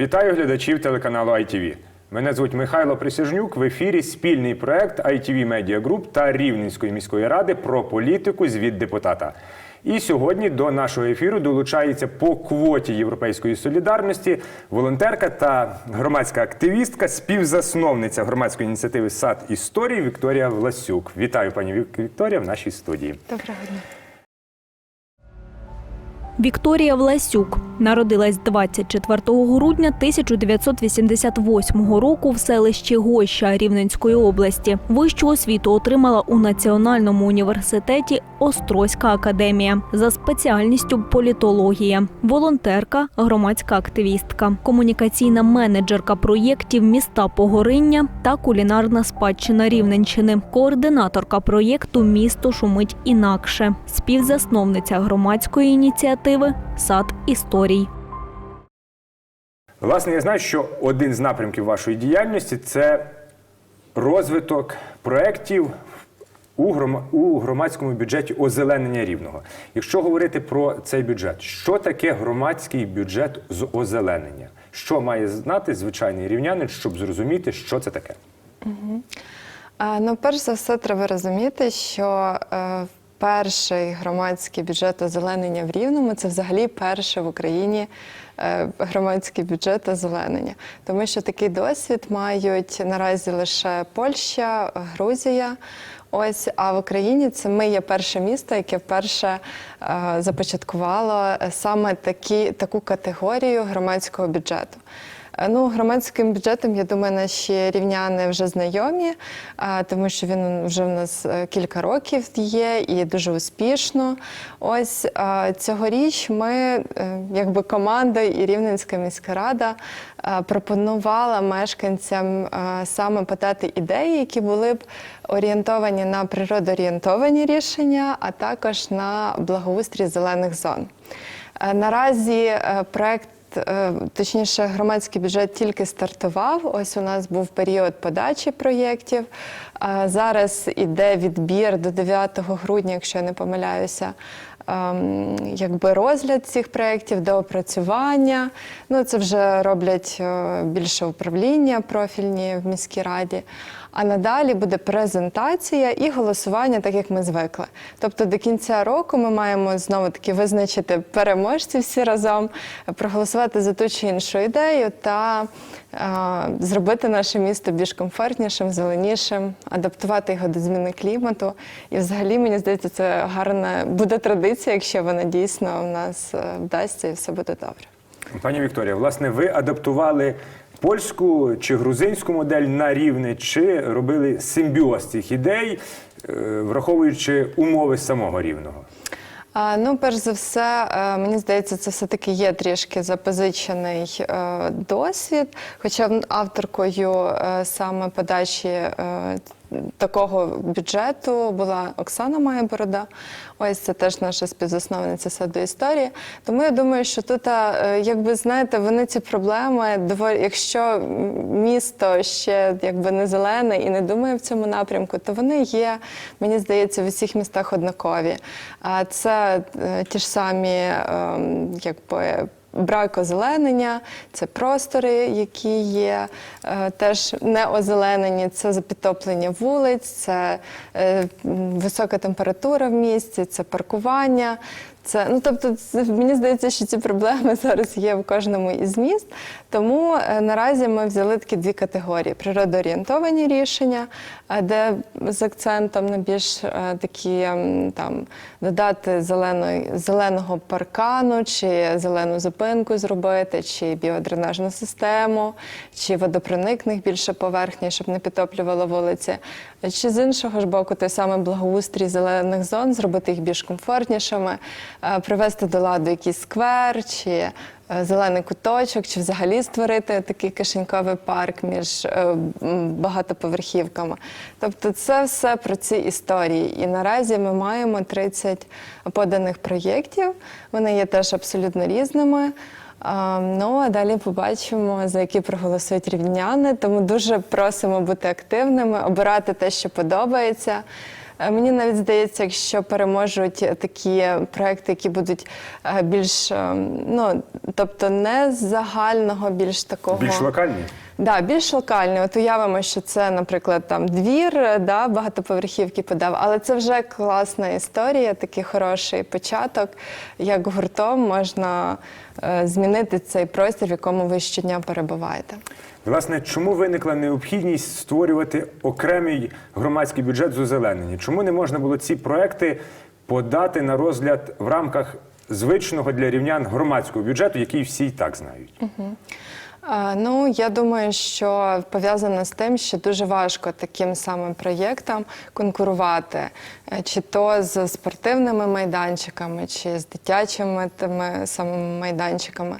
Вітаю глядачів телеканалу ITV. Мене звуть Михайло Присяжнюк. В ефірі спільний проект ITV Media Group та Рівненської міської ради про політику звіт депутата. І сьогодні до нашого ефіру долучається по квоті Європейської солідарності волонтерка та громадська активістка, співзасновниця громадської ініціативи Сад історії Вікторія Власюк. Вітаю, пані Вік- Вікторія, в нашій студії. Доброго дня. Вікторія Власюк народилась 24 грудня 1988 року в селищі Гоща Рівненської області. Вищу освіту отримала у Національному університеті Острозька академія за спеціальністю політологія, волонтерка, громадська активістка, комунікаційна менеджерка проєктів міста Погориння та кулінарна спадщина Рівненщини, координаторка проєкту Місто шумить інакше, співзасновниця громадської ініціативи Сад історій. Власне, я знаю, що один з напрямків вашої діяльності це розвиток проєктів у, громадському бюджеті озеленення рівного. Якщо говорити про цей бюджет, що таке громадський бюджет з озеленення? Що має знати звичайний рівнянин, щоб зрозуміти, що це таке? А, Ну, перш за все, треба розуміти, що е, перший громадський бюджет озеленення в Рівному це взагалі перший в Україні е, громадський бюджет озеленення. Тому що такий досвід мають наразі лише Польща, Грузія. Ось, а в Україні це ми є перше місто, яке вперше е, започаткувало саме такі, таку категорію громадського бюджету. Е, Ну, громадським бюджетом, я думаю, наші рівняни вже знайомі, тому що він вже в нас е, кілька років є і дуже успішно. Ось цьогоріч ми, е, якби команда і Рівненська міська рада, е, пропонувала мешканцям е, саме подати ідеї, які були б орієнтовані на природоорієнтовані рішення, а також на благоустрій зелених зон. Е, Наразі е, проект е, точніше, громадський бюджет тільки стартував. Ось у нас був період подачі проєктів. Зараз іде відбір до 9 грудня, якщо я не помиляюся. ем, Якби розгляд цих проєктів до опрацювання. Ну, це вже роблять е, більше управління профільні в міській раді. А надалі буде презентація і голосування, так як ми звикли. Тобто до кінця року ми маємо знову таки визначити переможців всі разом, проголосувати за ту чи іншу ідею та е, зробити наше місто більш комфортнішим, зеленішим, адаптувати його до зміни клімату. І взагалі, мені здається, це гарна буде традиція, якщо вона дійсно в нас е, вдасться і все буде добре. Пані Вікторія, власне, ви адаптували польську чи грузинську модель на рівне, чи робили симбіоз цих ідей, е, враховуючи умови самого рівного? Ну, перш за все, е, мені здається, це все-таки є трішки запозичений е, досвід. Хоча авторкою саме подачі такого бюджету була Оксана Майборода. Ось це теж наша співзасновниця саду історії. Тому я думаю, що тут, е, якби знаєте, вони ці проблеми доволі, якщо місто ще якби не зелене і не думає в цьому напрямку, то вони є, мені здається, в усіх містах однакові. А це е, ті ж самі, ем, якби. Брак озеленення, це простори, які є е, теж не озеленені, це запідтоплення вулиць, це е, висока температура в місті, це паркування. Це ну тобто, мені здається, що ці проблеми зараз є в кожному із міст. Тому е, наразі ми взяли такі дві категорії: природоорієнтовані рішення, е, де з акцентом на більш е, такі там додати зеленої, зеленого паркану, чи зелену зупинку зробити, чи біодренажну систему, чи водопроникних більше поверхні, щоб не підтоплювало вулиці. Чи з іншого ж боку, той самий благоустрій зелених зон, зробити їх більш комфортнішими, привести до ладу якийсь сквер, чи зелений куточок, чи взагалі створити такий кишеньковий парк між е, багатоповерхівками. Тобто це все про ці історії. І наразі ми маємо 30 поданих проєктів. Вони є теж абсолютно різними. Ну а далі побачимо, за які проголосують рівняни. Тому дуже просимо бути активними, обирати те, що подобається. Е, Мені навіть здається, якщо переможуть такі проекти, які будуть е, більш, е, ну тобто не з загального, більш такого Більш локальні? Да, більш локальний. От уявимо, що це, наприклад, там двір, да, багатоповерхівки подав, але це вже класна історія, такий хороший початок. Як гуртом можна е, змінити цей простір, в якому ви щодня перебуваєте. Власне, чому виникла необхідність створювати окремий громадський бюджет з озеленення? Чому не можна було ці проекти подати на розгляд в рамках звичного для рівнян громадського бюджету, який всі і так знають? Ну, я думаю, що пов'язано з тим, що дуже важко таким самим проєктам конкурувати, е, чи то з спортивними майданчиками, чи з дитячими тими самими майданчиками.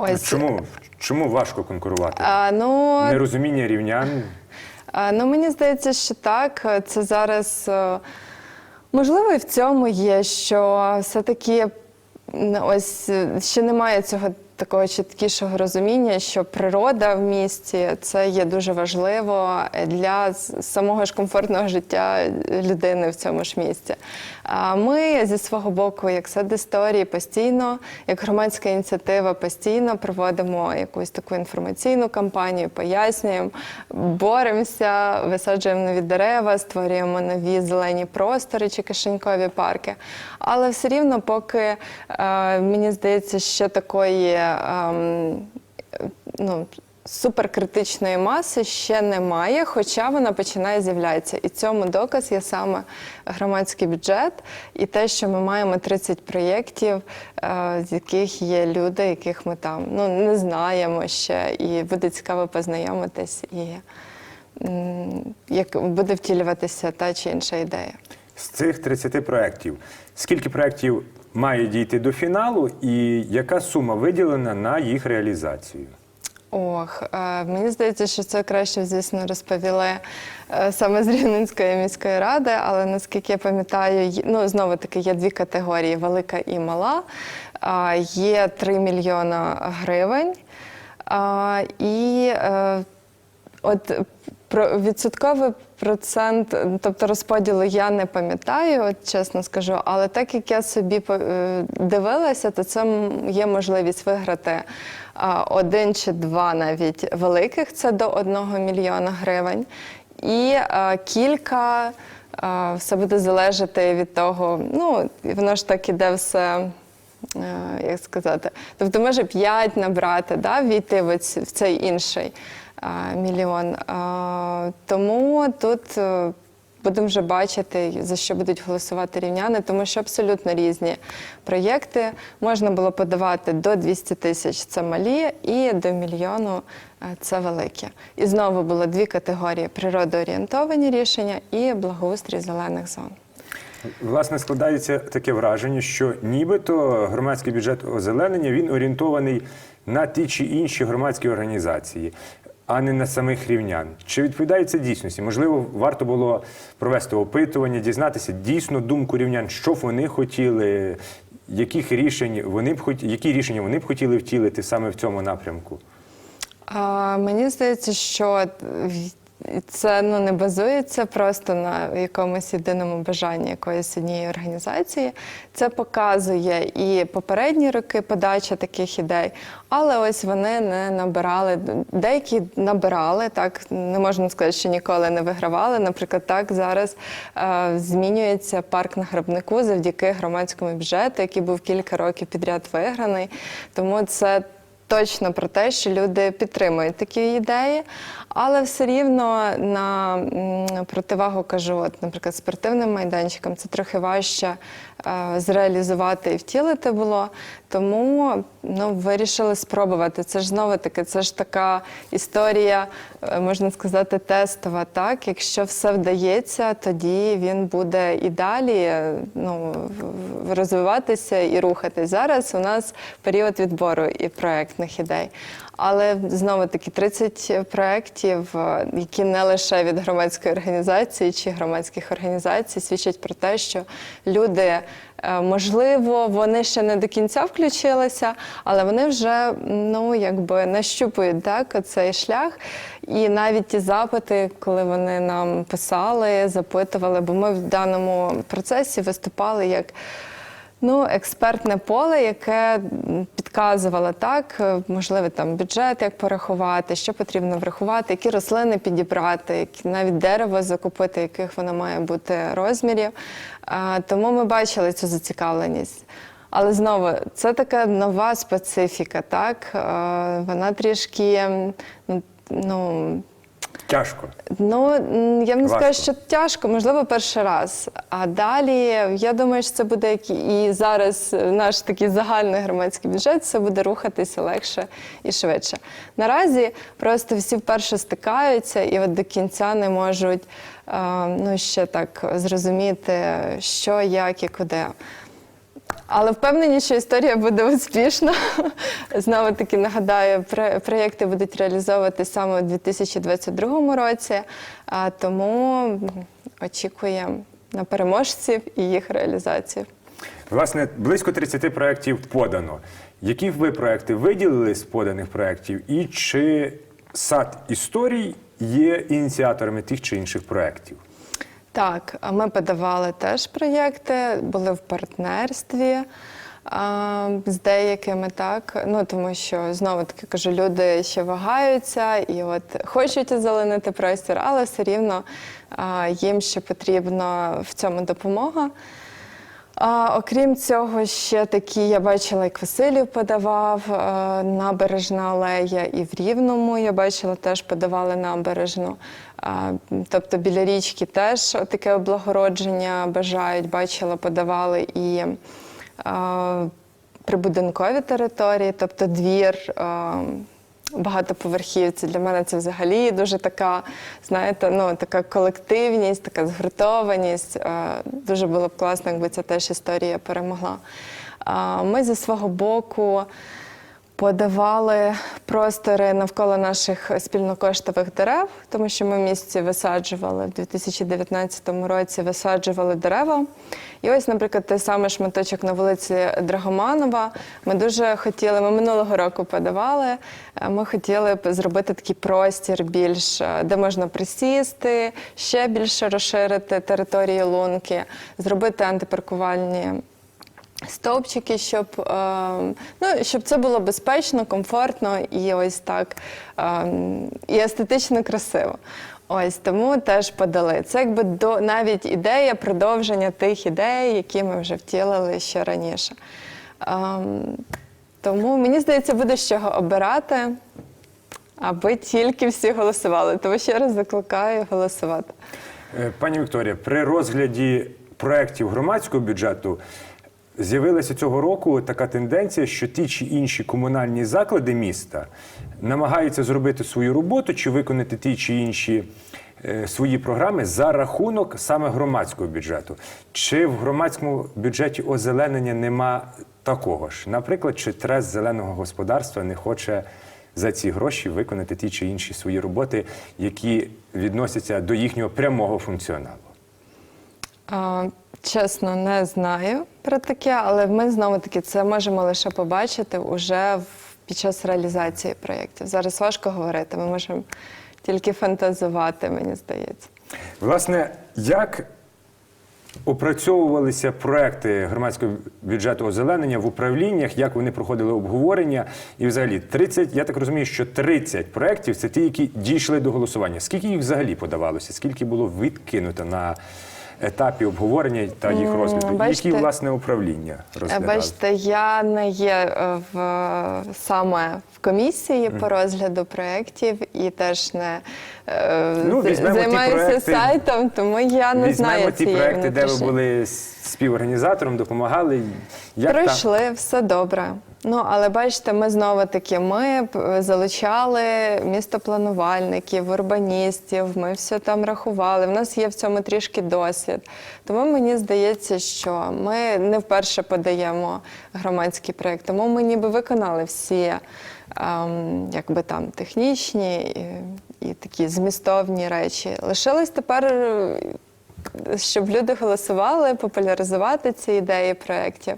Ось Чому? Чому важко конкурувати? А, ну, Нерозуміння рівнян. А, Ну, мені здається, що так. Це зараз е, можливо і в цьому є, що все-таки ось ще немає цього такого чіткішого розуміння, що природа в місті це є дуже важливо для самого ж комфортного життя людини в цьому ж місті. Ми зі свого боку, як сад історії, постійно, як громадська ініціатива, постійно проводимо якусь таку інформаційну кампанію, пояснюємо, боремося, висаджуємо нові дерева, створюємо нові зелені простори чи кишенькові парки. Але все рівно, поки е, мені здається, ще такої. ем, ну, суперкритичної маси ще немає, хоча вона починає з'являтися. І цьому доказ є саме громадський бюджет і те, що ми маємо 30 проєктів, е, з яких є люди, яких ми там ну, не знаємо ще, і буде цікаво познайомитись, і як буде втілюватися та чи інша ідея. З цих 30 проєктів, скільки проєктів має дійти до фіналу, і яка сума виділена на їх реалізацію? Ох, е, мені здається, що це краще, звісно, розповіли е, саме з Рівненської міської ради, але наскільки я пам'ятаю, ну знову таки є дві категорії: велика і мала. Є 3 мільйона гривень. І е, от про відсотковий процент, тобто розподілу я не пам'ятаю, от чесно скажу, але так як я собі е, дивилася, то це є можливість виграти один чи два навіть великих, це до одного мільйона гривень, і кілька. Все буде залежати від того, ну воно ж так іде все е, як сказати, тобто може 5 набрати, да, війти в, цей інший мільйон. Тому тут е, будемо вже бачити, за що будуть голосувати рівняни, тому що абсолютно різні проєкти. Можна було подавати до 200 тисяч це малі, і до мільйону е, це великі. І знову було дві категорії: природоорієнтовані рішення і благоустрій зелених зон. Власне, складається таке враження, що нібито громадський бюджет озеленення він орієнтований на ті чи інші громадські організації, а не на самих рівнян. Чи відповідає це дійсності? Можливо, варто було провести опитування, дізнатися дійсно думку рівнян, що б вони хотіли, яких рішень вони б хоті, які рішення вони б хотіли втілити саме в цьому напрямку. А, мені здається, що це ну, не базується просто на якомусь єдиному бажанні якоїсь однієї організації. Це показує і попередні роки подача таких ідей, але ось вони не набирали. Деякі набирали, так не можна сказати, що ніколи не вигравали. Наприклад, так зараз е, змінюється парк на гробнику завдяки громадському бюджету, який був кілька років підряд виграний. Тому це точно про те, що люди підтримують такі ідеї, але все рівно на противагу кажу, от, наприклад, спортивним майданчикам це трохи важче е, зреалізувати і втілити було. Тому ну, вирішили спробувати. Це ж знову таки, це ж така історія, е, можна сказати, тестова. Так, якщо все вдається, тоді він буде і далі е, ну, розвиватися і рухатись. Зараз у нас період відбору і проектних ідей. Але знову таки 30 проєктів, е, які не лише від громадської організації чи громадських організацій, свідчать про те, що люди, можливо, вони ще не до кінця включилися, але вони вже ну якби нащупують так цей шлях. І навіть ті запити, коли вони нам писали, запитували, бо ми в даному процесі виступали як. Ну, експертне поле, яке підказувало так, можливо, там бюджет, як порахувати, що потрібно врахувати, які рослини підібрати, які навіть дерево закупити, яких воно має бути розмірів. Тому ми бачили цю зацікавленість. Але знову це така нова специфіка, так? Вона трішки ну, Тяжко. Ну, я б не скажу, що тяжко, можливо, перший раз. А далі, я думаю, що це буде як і зараз наш такий загальний громадський бюджет, все буде рухатися легше і швидше. Наразі просто всі вперше стикаються і от до кінця не можуть е, ну, ще так зрозуміти, що, як і куди. Але впевнені, що історія буде успішна. Знову таки нагадаю, про- проєкти будуть реалізовувати саме у 2022 році, а тому очікуємо на переможців і їх реалізацію. Власне, близько 30 проєктів подано. Які ви проєкти виділили з поданих проєктів, і чи сад історій є ініціаторами тих чи інших проєктів? Так, ми подавали теж проєкти, були в партнерстві з деякими, так. Ну тому що знову таки кажу, люди ще вагаються і от хочуть озеленити простір, але все рівно їм ще потрібна в цьому допомога. А, окрім цього, ще такі я бачила, як Василів подавав е, набережна алея, і в Рівному я бачила, теж подавали набережну. А, тобто біля річки теж таке облагородження бажають, бачила, подавали і а, прибудинкові території, тобто двір. а, Багатоповерхівці для мене це взагалі дуже така, знаєте, ну така колективність, така згуртованість. Е, Дуже було б класно, якби ця теж історія перемогла. Ми зі свого боку подавали простори навколо наших спільнокоштових дерев, тому що ми в місті висаджували в 2019 році висаджували дерева. І ось, наприклад, той самий шматочок на вулиці Драгоманова. Ми дуже хотіли, ми минулого року подавали. е, Ми хотіли б зробити такий простір більш, е, де можна присісти, ще більше розширити територію лунки, зробити антипаркувальні стовпчики, щоб, е, ну, щоб це було безпечно, комфортно і ось так е, і естетично красиво. Ось тому теж подали. Це якби до навіть ідея продовження тих ідей, які ми вже втілили ще раніше. Ем, тому мені здається, буде з чого обирати, аби тільки всі голосували. Тому ще раз закликаю голосувати. Е, Пані Вікторія, при розгляді проєктів громадського бюджету з'явилася цього року така тенденція, що ті чи інші комунальні заклади міста намагаються зробити свою роботу чи виконати ті чи інші е, свої програми за рахунок саме громадського бюджету. Чи в громадському бюджеті озеленення нема такого ж? Наприклад, чи трес зеленого господарства не хоче за ці гроші виконати ті чи інші свої роботи, які відносяться до їхнього прямого функціоналу. А, чесно, не знаю про таке, але ми знову таки це можемо лише побачити уже під час реалізації проєктів. Зараз важко говорити, ми можемо тільки фантазувати, мені здається. Власне, як опрацьовувалися проекти громадського бюджету озеленення в управліннях, як вони проходили обговорення, і взагалі 30, я так розумію, що 30 проєктів це ті, які дійшли до голосування. Скільки їх взагалі подавалося? Скільки було відкинуто на етапі обговорення та їх розгляду? Бачите, які власне управління розглядали? Бачите, я не є е, в саме в комісії по розгляду проєктів і теж не е, Ну, займаюся проекти- сайтом, тому я не знаю цієї проекти, де ви були співорганізатором, допомагали. Як там? Пройшли, все добре. Ну, але бачите, ми знову таки ми б залучали містопланувальників, урбаністів, ми все там рахували. В нас є в цьому трішки досвід. Тому мені здається, що ми не вперше подаємо громадський проєкт, тому ми ніби виконали всі ем, якби там технічні і, і такі змістовні речі. Лишилось тепер е, щоб люди голосували, популяризувати ці ідеї проєктів.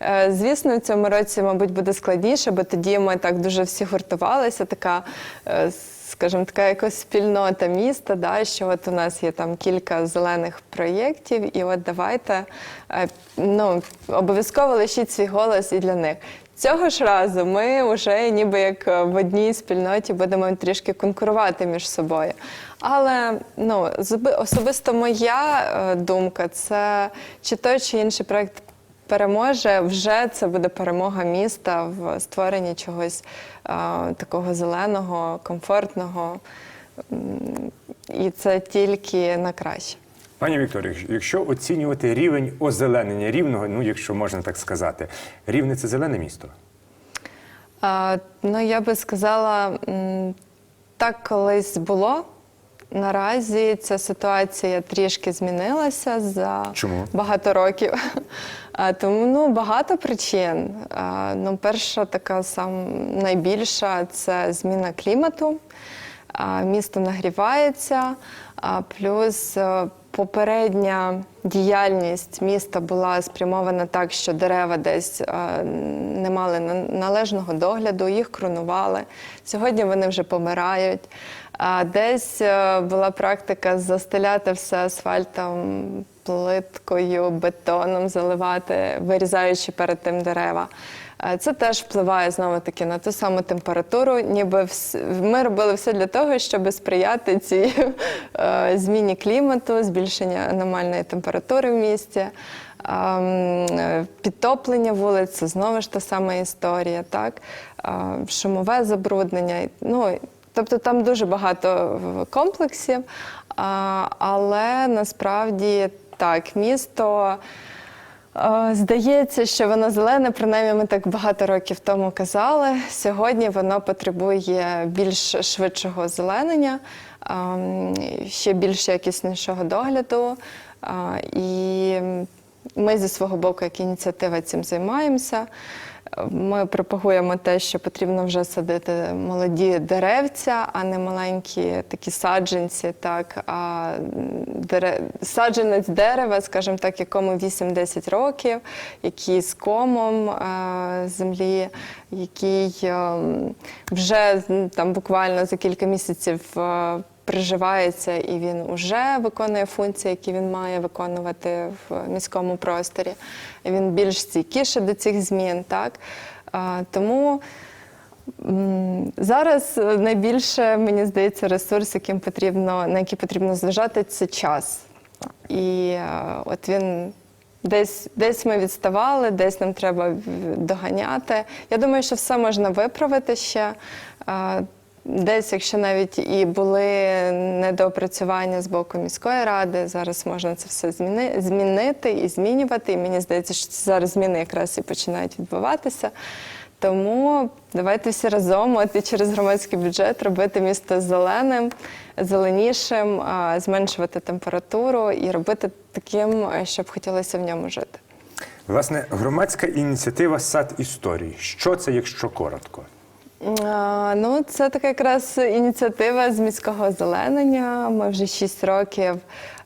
Е, Звісно, в цьому році, мабуть, буде складніше, бо тоді ми так дуже всі гуртувалися, така, е, скажімо, така якась спільнота міста, да, що от у нас є там кілька зелених проєктів, і от давайте е, ну, обов'язково лишіть свій голос і для них. Цього ж разу ми вже ніби як е, в одній спільноті будемо трішки конкурувати між собою. Але ну, особисто моя е, думка це чи той чи інший проект переможе, вже це буде перемога міста в створенні чогось е, такого зеленого, комфортного. І це тільки на краще. Пані Вікторію, якщо оцінювати рівень озеленення рівного, ну якщо можна так сказати, рівне це зелене місто. А, ну, я би сказала, так колись було. Наразі ця ситуація трішки змінилася за Чому? багато років. А, тому ну, багато причин. А, ну, перша така сам найбільша це зміна клімату. А, місто нагрівається, а, плюс е, попередня діяльність міста була спрямована так, що дерева десь е, не мали на- належного догляду, їх кронували. Сьогодні вони вже помирають. А десь е, була практика застеляти все асфальтом, плиткою, бетоном заливати, вирізаючи перед тим дерева. Е, Це теж впливає знову таки на ту саму температуру. Ніби вс- ми робили все для того, щоб сприяти цій е, зміні клімату, збільшення аномальної температури в місті. Ем, е, Підтоплення вулиць це знову ж та сама історія, так? Шумове забруднення. Ну, тобто там дуже багато комплексів, але насправді так, місто. Е, Здається, що воно зелене, принаймні ми так багато років тому казали. Сьогодні воно потребує більш швидшого озеленення, ем, ще більш якіснішого догляду. Е, І ми зі свого боку, як ініціатива, цим займаємося. Ми пропагуємо те, що потрібно вже садити молоді деревця, а не маленькі такі саджанці. Так, а дере... саджанець дерева, скажімо так, якому 8-10 років, який з комом е, землі, який е, вже там буквально за кілька місяців. е, Приживається і він вже виконує функції, які він має виконувати в міському просторі. Він більш стійкіше до цих змін. Так? Тому зараз найбільше, мені здається, ресурс, яким потрібно, на який потрібно зважати, це час. І е, от він десь, десь ми відставали, десь нам треба доганяти. Я думаю, що все можна виправити ще. Десь, якщо навіть і були недоопрацювання з боку міської ради, зараз можна це все зміни, змінити і змінювати. І мені здається, що зараз зміни якраз і починають відбуватися. Тому давайте всі разом, от і через громадський бюджет, робити місто зеленим, зеленішим, зменшувати температуру і робити таким, щоб хотілося в ньому жити. Власне, громадська ініціатива Сад історії. Що це, якщо коротко? Ну, це така якраз ініціатива з міського озеленення. Ми вже 6 років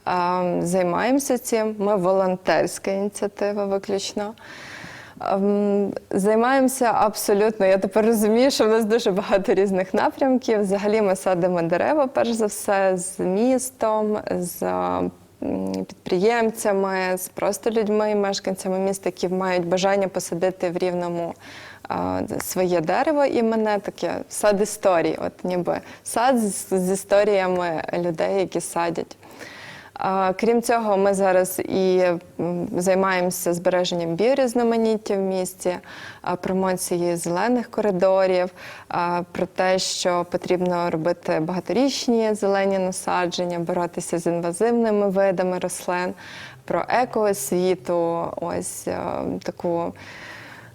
а, займаємося цим. Ми волонтерська ініціатива виключно. Ем, Займаємося абсолютно. Я тепер розумію, що в нас дуже багато різних напрямків. Взагалі ми садимо дерева, перш за все, з містом, з підприємцями, з просто людьми, мешканцями міста, які мають бажання посадити в рівному своє дерево імене, таке сад історії, от ніби сад з, з історіями людей, які садять. Крім цього, ми зараз і займаємося збереженням біорізноманіття в місті, промоцією зелених коридорів, про те, що потрібно робити багаторічні зелені насадження, боротися з інвазивними видами рослин, про екоосвіту, ось таку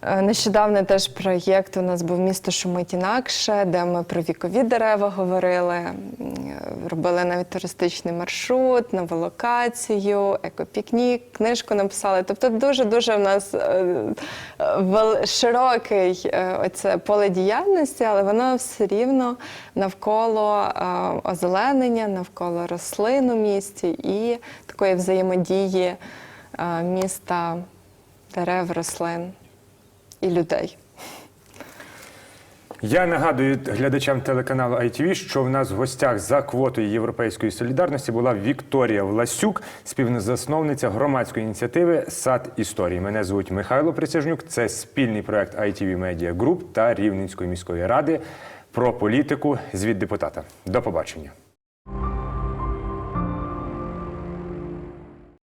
Нещодавно теж проєкт у нас був місто шумить інакше, де ми про вікові дерева говорили, е, робили навіть туристичний маршрут, нову локацію, екопікнік, книжку написали. Тобто дуже-дуже в нас е, е, широкий е, оце поле діяльності, але воно все рівно навколо е, озеленення, навколо рослин у місті і такої взаємодії е, міста, дерев, рослин і людей. Я нагадую глядачам телеканалу ITV, що в нас в гостях за квотою Європейської солідарності була Вікторія Власюк, співзасновниця громадської ініціативи Сад історії. Мене звуть Михайло Присяжнюк. Це спільний проект ITV Media Group та Рівненської міської ради про політику звіт депутата. До побачення.